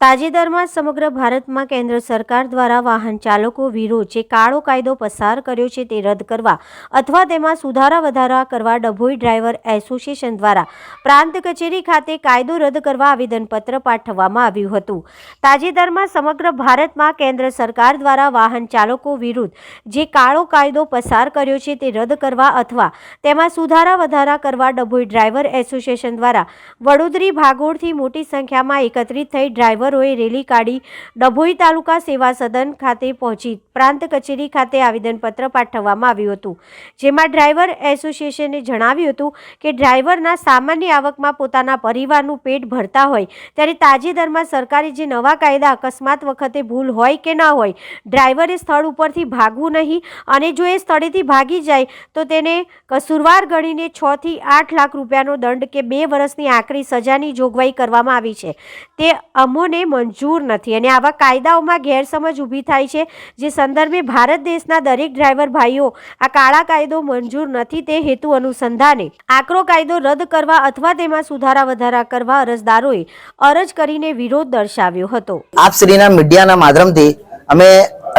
તાજેતરમાં સમગ્ર ભારતમાં કેન્દ્ર સરકાર દ્વારા વાહન ચાલકો વિરુદ્ધ જે કાળો કાયદો પસાર કર્યો છે તે રદ કરવા અથવા તેમાં સુધારા વધારા કરવા ડભોઈ ડ્રાઈવર એસોસિએશન દ્વારા પ્રાંત કચેરી ખાતે કાયદો રદ કરવા આવેદનપત્ર પાઠવવામાં આવ્યું હતું. તાજેતરમાં સમગ્ર ભારતમાં કેન્દ્ર સરકાર દ્વારા વાહન ચાલકો વિરુદ્ધ જે કાળો કાયદો પસાર કર્યો છે તે રદ કરવા અથવા તેમાં સુધારા વધારા કરવા ડભોઈ ડ્રાઈવર એસોસિએશન દ્વારા વડોદરી ભાગોળથી મોટી સંખ્યામાં એકત્રિત થઈ ડ્રાઈવરોએ રેલી કાઢી ડભોઈ તાલુકા સેવા સદન ખાતે પહોંચી પ્રાંત કચેરી ખાતે આવેદનપત્ર પાઠવવામાં આવ્યું હતું. જેમાં ડ્રાઈવર એસોસિએશને જણાવ્યું હતું કે ડ્રાઈવરના સામાન્ય આવકમાં પોતાના પરિવારનું પેટ ભરતા હોય, ત્યારે તાજેતરમાં સરકારે જે નવા કાયદા અકસ્માત વખતે ભૂલ હોય કે ન હોય, ડ્રાઈવરે સ્થળ ઉપરથી ભાગવું નહીં અને જો એ સ્થળેથી ભાગી જાય, તો તેને કસૂરવાર ગણીને થી આઠ લાખ રૂપિયાનો દંડ કે બે વર્ષની આકરી સજાની જોગવાઈ કરવામાં આવી છે. તે અમોને મંજૂર નથી. અને આવા કાયદાઓમાં ગેરસમજ ઊભી થાય છે, જે સંદર્ભે ભારત દેશના દરેક ડ્રાઈવર ભાઈઓ આ કાળા કાયદો મંજૂર નથી તે હેતુ અનુસંધાને આકરો કાયદો રદ કરવા અથવા તેમાં સુધારા વધારા કરવા અરજદારોએ અરજ કરીને વિરોધ દર્શાવ્યો હતો. આપ શ્રીના મીડિયાના માધ્યમથી અમે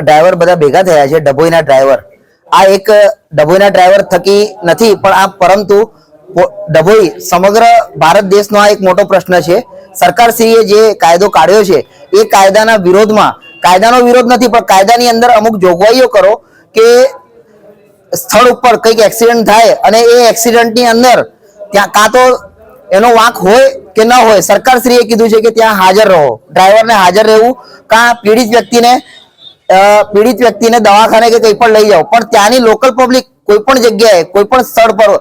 ડ્રાઈવર બધા ભેગા થયા છે, ડભોઈના ડ્રાઈવર. આ એક ડભોઈના ડ્રાઈવર થકી નથી, પણ આ પરંતુ ડભોઈ સમગ્ર ભારત દેશનો આ એક મોટો પ્રશ્ન છે. સરકારશ્રીએ જે કાયદો કાઢ્યો છે, એ કાયદાના વિરોધમાં, કાયદાનો વિરોધ નથી, પણ કાયદાની અંદર અમુક જોગવાઈઓ કરો કે સ્થળ ઉપર કંઈક એક્સિડન્ટ થાય અને એ એક્સિડન્ટની અંદર ત્યાં કાં તો એનો વાંક હોય કે ન હોય, સરકારશ્રીએ કીધું છે કે ત્યાં હાજર રહો. ડ્રાઈવરને હાજર રહેવું, કાં પીડિત વ્યક્તિને પીડિત વ્યક્તિને દવાખાને કે કંઈ પણ લઈ જાઓ. પણ ત્યાંની લોકલ પબ્લિક કોઈ પણ જગ્યાએ, કોઈ પણ સ્થળ પર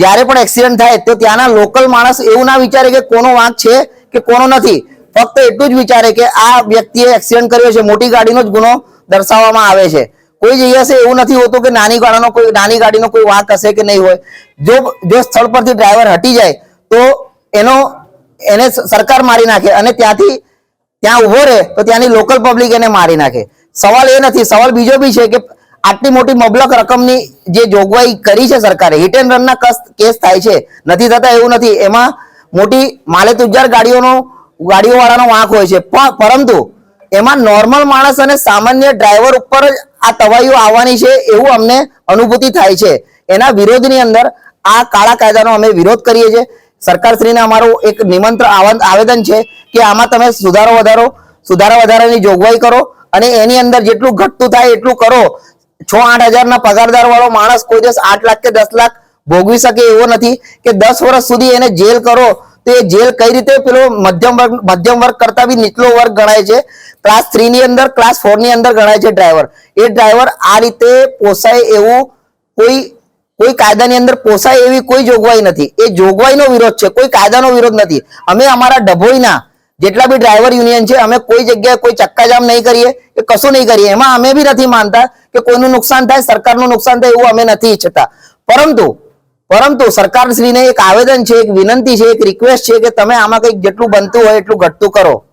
જ્યારે પણ એક્સિડન્ટ થાય, તો ત્યાંના લોકલ માણસ એવું ના વિચારે કે કોનો વાંક છે કે કોનો નથી. ફક્ત એટલું જ વિચારે કે આ વ્યક્તિએ એક્સિડન્ટ કર્યો છે, મોટી ગાડીનો જ ગુનો દર્શાવવામાં આવે છે. કોઈ જગ્યાએ એવું નથી હોતું કે નાની ગાડીનો કોઈ, નાની ગાડીનો કોઈ વાંક હશે કે નહીં હોય. જો જો સ્થળ પરથી ડ્રાઈવર હટી જાય, તો એનો, એને સરકાર મારી નાખે અને ત્યાંથી, ત્યાં ઊભો રહે, તો ત્યાંની લોકલ પબ્લિક એને મારી નાખે. સવાલ એ નથી, સવાલ બીજો બી છે કે આટલી મોટી મબલક રકમની જે જોગવાઈ કરી છે સરકારે હિટ એન્ડ રનના કેસ થાય છે. નથી થતા એવું નથી. એમાં મોટી માલે તુજાર ગાડીઓનો ગાડીઓ વાળાનો વાંક હોય છે. પણ, પરંતુ એમાં નોર્મલ માણસ અને સામાન્ય ડ્રાઈવર ઉપર આ તવાઈઓ આવવાની છે એવું અમને અનુભૂતિ થાય છે. એના વિરોધની અંદર આ કાળા કાયદાનો અમે વિરોધ કરીએ છીએ. સરકારશ્રીને અમારું એક નિમંત્ર આવેદન છે કે આમાં તમે સુધારો વધારો, સુધારા વધારાની જોગવાઈ કરો અને એની અંદર જેટલું ઘટતું થાય એટલું કરો. છ આઠ હજારના પગારદાર વાળો માણસ કોઈ દિવસ આઠ લાખ કે દસ લાખ ભોગવી શકે એવો નથી કે દસ વર્ષ સુધી એને જેલ કરો. તો એ જેલ કઈ રીતે પેલો મધ્યમ વર્ગ મધ્યમ વર્ગ કરતા બી નીચલો વર્ગ ગણાય છે? ક્લાસ થ્રી ની અંદર ક્લાસ ફોરની અંદર ગણાય છે ડ્રાઈવર એ ડ્રાઈવર આ રીતે પોસાય એવું કોઈ કોઈ કાયદાની અંદર પોસાય એવી કોઈ જોગવાઈ નથી. એ જોગવાઈનો વિરોધ છે, કોઈ કાયદાનો વિરોધ નથી. અમે અમારા ડભોઈના જેટલા બી ડ્રાઈવર યુનિયન છે, અમે કોઈ જગ્યાએ કોઈ ચક્કાજામ નહીં કરીએ કે કશું નહીં કરીએ. એમાં અમે બી નથી માનતા કે કોઈનું નુકસાન થાય, સરકારનું નુકસાન થાય એવું અમે નથી ઈચ્છતા. પરંતુ પરંતુ સરકારશ્રીને એક આવેદન છે, એક વિનંતી છે, એક રિક્વેસ્ટ છે કે તમે આમાં કંઈક જેટલું બનતું હોય એટલું ઘટતું કરો.